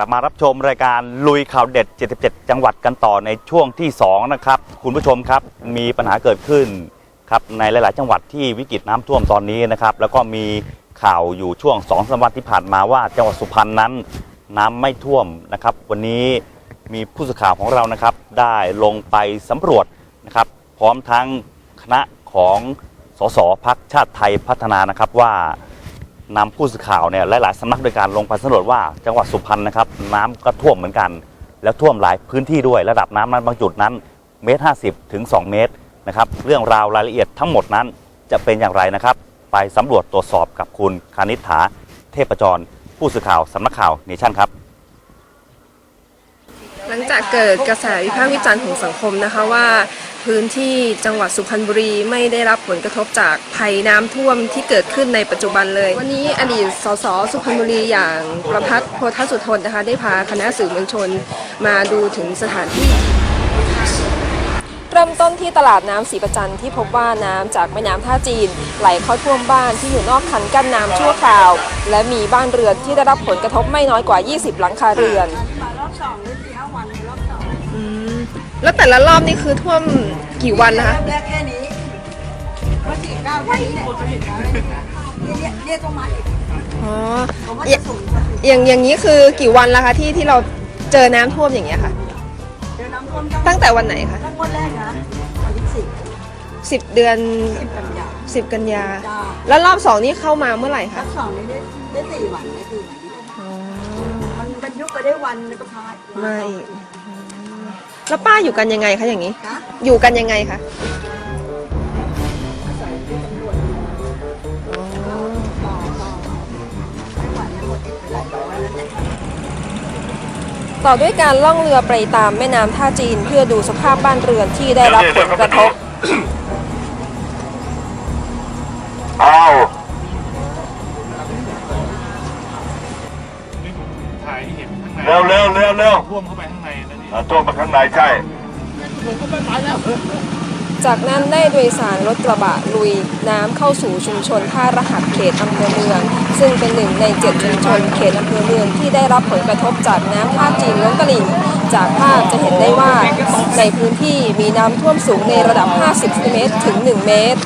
ลับมารับชมรายการลุยข่าวเด็ด 77 จังหวัดกันต่อในช่วงที่ 2 นะครับ คุณผู้ชมครับมีปัญหาเกิดขึ้นครับในหลาย ๆ จังหวัดที่วิกฤตน้ำท่วมตอนนี้นะครับ แล้วก็มีข่าวอยู่ช่วง2องสามวันที่ผ่านมาว่าจังหวัดสุพรรณนั้นน้ำไม่ท่วมนะครับ วันนี้มีผู้สื่อข่าวของเรานะครับ ได้ลงไปสำรวจนะครับ พร้อมทั้งคณะของสสพักชาติไทยพัฒนานะครับว่า นำผู้สื่อข่าวเนี่ยหลายๆสำนักด้วยการลงไปสำรวจว่าจังหวัดสุพรรณนะครับน้ำก็ท่วมเหมือนกัน แล้วท่วมหลายพื้นที่ด้วยระดับน้ำนั้นบางจุดนั้นเมตรห้าสิบถึง2เมตรนะครับเรื่องราวรายละเอียดทั้งหมดนั้นจะเป็นอย่างไรนะครับ ไปสำรวจตรวจสอบกับคุณคณิษฐาเทพจร ผู้สื่อข่าวสำนักข่าวเนชั่นครับ หลังจากเกิดกระแสวิพากษ์วิจารณ์ของสังคมนะคะว่า พื้นที่จังหวัดสุพรรณบุรีไม่ได้รับผลกระทบจากภัยน้ำท่วมที่เกิดขึ้นในปัจจุบันเลย วันนี้อดีตสสสุพรรณบุรีอย่างประพัฒน์โพธสุทนนะคะ ได้พาคณะสื่อมวลชนมาดูถึงสถานที่เริ่มต้นที่ตลาดน้ำศรีประจันที่พบว่าน้ำจากแม่น้ำท่าจีน ไหลเข้าท่วมบ้านที่อยู่นอกคันกั้นน้ำชั่วคราว และมีบ้านเรือนที่ได้รับผลกระทบไม่น้อยกว่า 20 หลังคาเรือน แล้วแต่ละรอบนี่คือท่วมกี่วันนะคะ แรกแค่นี้เมื่อสี่เก้าแค่นี้แหละเรียกเรียกต้องมาอีกอ๋อผมว่าอย่าจะสูงกว่าอย่างอย่างนี้คือกี่วันแล้วคะที่ที่เราเจอน้ำท่วมอย่างเงี้ยค่ะ เดี๋ยวน้ำท่วมตั้งแต่วันไหนคะตั้งวันแรกนะวันที่สิบสิบเดือน สิบกันยาสิบกันยา จ้าแล้วรอบสองนี่เข้ามาเมื่อไหร่คะ ทั้งสองนี้ได้ได้สี่วันได้สี่วันมันมันยุบไปได้วันแล้วก็พายไม่อีก แล้วป้าอยู่กันยังไงคะอย่างนี้นะอยู่กันยังไงคะต่อต่อไม่ไหวแล้วหมดอีกหลายร้อยแล้วเนี่ย ต่อด้วยการล่องเรือไปตามแม่น้ำท่าจีน เพื่อดูสภาพบ้านเรือนที่ได้รับผลกระทบเอาถ่ายให้เห็นข้างในเร็วเร็วเร็วเร็วท่วมเข้าไปข้างในแล้วนี่อะ ตัวมาข้างในใช่ จากนั้นได้โดยสารรถกระบะลุยน้ำเข้าสู่ชุมชนท่ารหัสเขตอำเภอเมือง ซึ่งเป็นหนึ่งในเจ็ดชุมชนเขตอำเภอเมืองที่ได้รับผลกระทบจากน้ำท่าจีนล้นตลิ่ง จากภาพจะเห็นได้ว่าในพื้นที่มีน้ำท่วมสูงในระดับ 50เซนติเมตรถึง 1 เมตร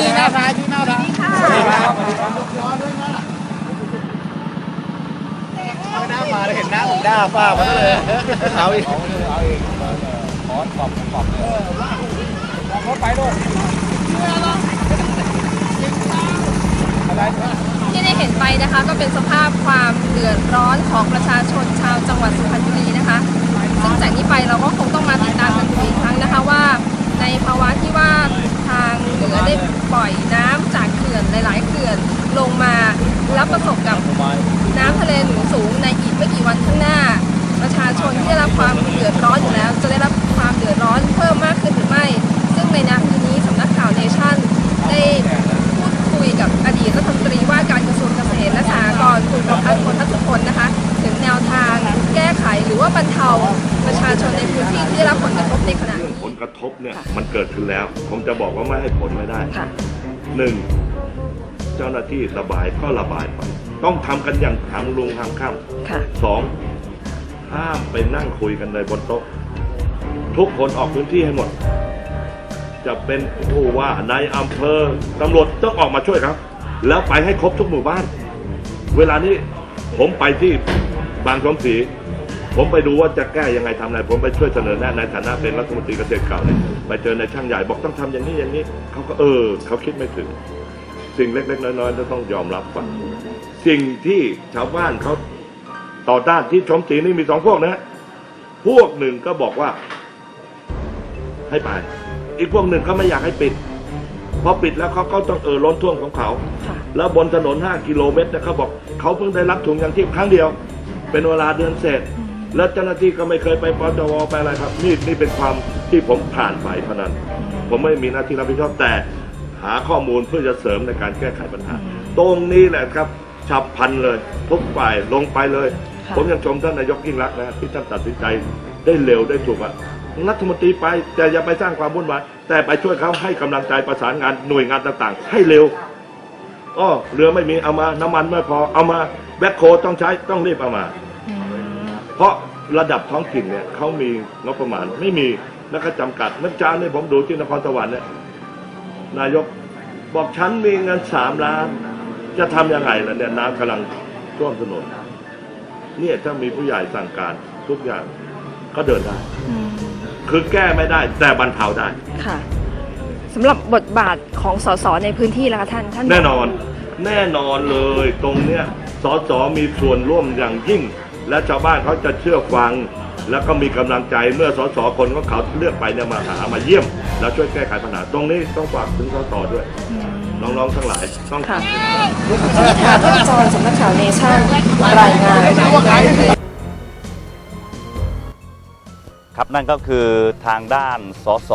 นี่หน้าซ้ายที่หน้าดังหน้ามาเห็นหน้าผมหน้าฝ้ามาเลยเอาอีกเอาอีกขอนขอบขอบเลยรถไปด้วยที่ได้เห็นไปนะคะก็เป็นสภาพความเดือดร้อนของประชาชนชาวจังหวัดสุพรรณบุรีนะคะ ซึ่งจากนี้ไปเราก็คงต้องมาติดตามกันอีกครั้งนะคะว่า ในภาวะที่ว่า ในขณะเรื่องนี้ผลกระทบเนี่ย มันเกิดขึ้นแล้ว ผมจะบอกว่าไม่ให้ผลไม่ได้ค่ะหนึ่งเจ้าหน้าที่ระบายก็ระบายไป ต้องทำกันอย่างทางลุงทางข้ามค่ะสองห้ามไปนั่งคุยกันในบนโต๊ะ ทุกคนออกพื้นที่ให้หมด จะเป็นผู้ว่าในายอำเภอตำรวจต้องออกมาช่วยครับ แล้วไปให้ครบทุกหมู่บ้าน เวลานี้ผมไปที่บางสมศรี ผมไปดูว่าจะแก้ยังไงทำอะไรผมไปช่วยเสนอแนะในฐานะเป็นรัฐมนตรีเกษตรเก่าเนี่ยไปเจอในช่างใหญ่บอกต้องทำอย่างนี้อย่างนี้เขาก็เออเขาคิดไม่ถึง สิ่งเล็กๆน้อยๆจะต้องยอมรับฟังสิ่งที่ชาวบ้านเขาต่อต้านที่ชมศรีนี่มีสองพวกนะพวกหนึ่งก็บอกว่า ให้ไป อีกพวกหนึ่งก็ไม่อยากให้ปิดพอปิดแล้วเขาก็ต้องเออล้นท่วมของเขาค่ะแล้วบนถนน 5 กิโลเมตรเนี่ยเขาบอกเขาเพิ่งได้รับถุงยางชีพครั้งเดียว เป็นเวลาเดือนเศษ แล้วเจ้าหน้าที่ก็ไม่เคยไปปจวไปอะไรครับ นี่นี่เป็นความที่ผมผ่านไปเท่านั้น ผมไม่มีหน้าที่รับผิดชอบแต่หาข้อมูลเพื่อจะเสริมในการแก้ไขปัญหา ตรงนี้แหละครับฉับพลันเลย ทุกฝ่ายลงไปเลยค่ะผมยังชมท่านนายกยิ่งรักษณ์นะที่ท่านตัดสินใจได้เร็วได้ถูกอะรัฐมนตรีไปแต่อย่าไปสร้างความวุ่นวายแต่ไปช่วยเขาให้กำลังใจประสานงานหน่วยงานต่างๆ ให้เร็วอ้อเรือไม่มีเอามา น้ำมันไม่พอเอามาแบ็คโคต้องใช้ต้องรีบเอามา เพราะระดับท้องถิ่นเนี่ยเขามีงบประมาณ ไม่มีแล้วก็จำกัดเมื่อเช้านี่ผมดูที่นครสวรรค์เนี่ยนายกบอกฉันมีเงินสามล้าน จะทำยังไงล่ะเนี่ยน้ำกำลังท่วมถนนเนี่ยถ้ามีผู้ใหญ่สั่งการทุกอย่างก็เดินได้ คือแก้ไม่ได้แต่บรรเทาได้ค่ะสำหรับบทบาทของสสในพื้นที่ล่ะคะท่านท่าน แน่นอน แน่นอนเลยตรงเนี้ยสสมีส่วนร่วมอย่างยิ่ง และชาวบ้านเขาจะเชื่อฟัง แล้วก็มีกำลังใจเมื่อสสคนของเขาเลือกไปเนี่ยมาหามาเยี่ยม แล้วช่วยแก้ไขปัญหาตรงนี้ต้องฝากถึงสสด้วย น้องๆทั้งหลายต้องค่ะค่ะท่านจรสำนักข่าวเนชั่นรายงานครับนั่นก็คือทางด้านสส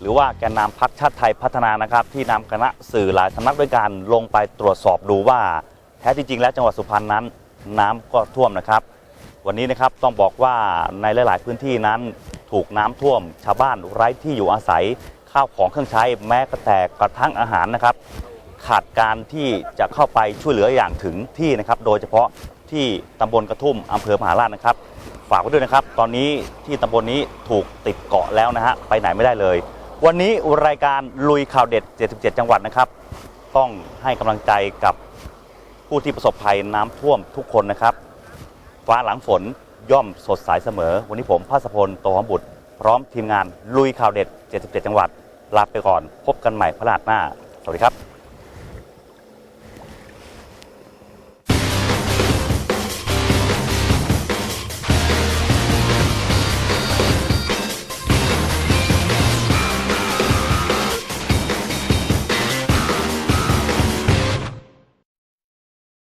หรือว่าแกนนำพักชาติไทยพัฒนานะครับ ที่นำคณะสื่อหลายสำนักด้วยการลงไปตรวจสอบดูว่า แท้ที่จริงแล้วจังหวัดสุพรรณนั้นน้ำก็ท่วมนะครับ วันนี้นะครับต้องบอกว่าในหลาย ๆ พื้นที่นั้นถูกน้ำท่วม ชาวบ้านไร้ที่อยู่อาศัยข้าวของเครื่องใช้แม้กระแต่กระทั่งอาหารนะครับ ขาดการที่จะเข้าไปช่วยเหลืออย่างถึงที่นะครับ โดยเฉพาะที่ตำบลกระทุ่มอำเภอมหาราชนะครับ ฝากไว้ด้วยนะครับ ตอนนี้ที่ตำบลนี้ถูกติดเกาะแล้วนะฮะไปไหนไม่ได้เลย วันนี้รายการลุยข่าวเด็ด 77 จังหวัดนะครับ ต้องให้กำลังใจกับผู้ที่ประสบภัยน้ำท่วมทุกคนนะครับ ฟ้าหลังฝนย่อมสดใสเสมอ วันนี้ผมภาสพลโตหอมบุตร พร้อมทีมงานลุยข่าวเด็ด 77 จังหวัด ลาไปก่อน พบกันใหม่พระราชหน้า สวัสดีครับ